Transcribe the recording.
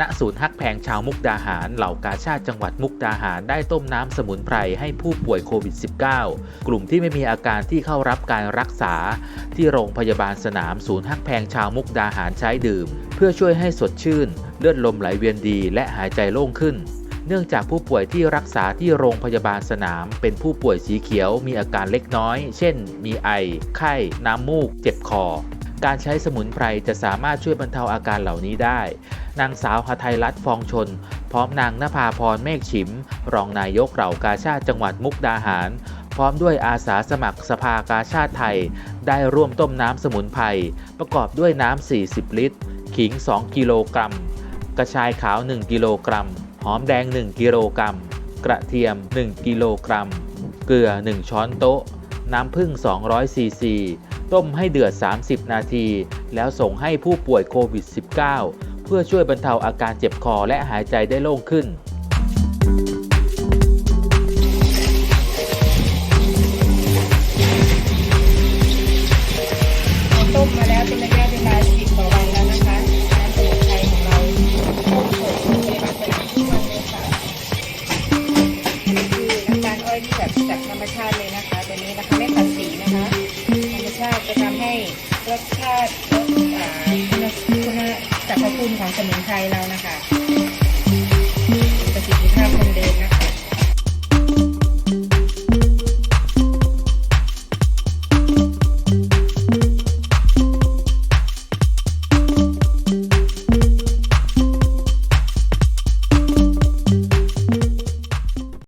ณศูนย์ฮักแพงชาวมุกดาหาร เหล่ากาชาติจังหวัดมุกดาหารได้ต้มน้ำสมุนไพรให้ผู้ป่วยโควิด -19 กลุ่มที่ไม่มีอาการที่เข้ารับการรักษา ที่โรงพยาบาลสนามศูนย์ฮักแพงชาวมุกดาหารใช้ดื่ม เพื่อช่วยให้สดชื่น เลือดลมไหลเวียนดี และหายใจโล่งขึ้น เนื่องจากผู้ป่วยที่รักษาที่โรงพยาบาลสนาม เป็นผู้ป่วยสีเขียวมีอาการเล็กน้อย เช่น มีไอ ไข้ น้ำมูก เจ็บคอ การใช้สมุนไพรจะสามารถช่วยบรรเทาอาการเหล่านี้ได้ นางสาวหทัยรัตน์ฟองชน พร้อมนางนภาพรเมฆฉิม รองนายกเหล่ากาชาติจังหวัดมุกดาหาร พร้อมด้วยอาสาสมัครสภากาชาติไทย ได้ร่วมต้มน้ำสมุนไพรประกอบด้วยน้ำ 40 ลิตร ขิง 2 กิโลกรัม กระชายขาว 1 กิโลกรัม หอมแดง 1 กิโลกรัม กระเทียม 1 กิโลกรัม เกลือ 1 ช้อนโต๊ะ น้ำผึ้ง200ซีซี ต้มให้เดือด 30 นาที แล้วส่งให้ผู้ป่วยโควิด -19 เพื่อช่วยบรรเทาอาการเจ็บคอและหายใจได้โล่งขึ้นต้มมาแล้วเป็นระยะเวลาสิบกว่าวันแล้วนะคะน้ำสมุนไพรของเราต้มสดในลักษณะที่มันเลยค่ะคือน้ำตาลอ้อยที่แบบจากธรรมชาติเลยนะคะ ตัวนี้นะคะไม่ขัดสีนะคะ จะทำให้รสชาติรสอ่าคุณคุณสรรพคุณของสมุนไพรเรานะคะ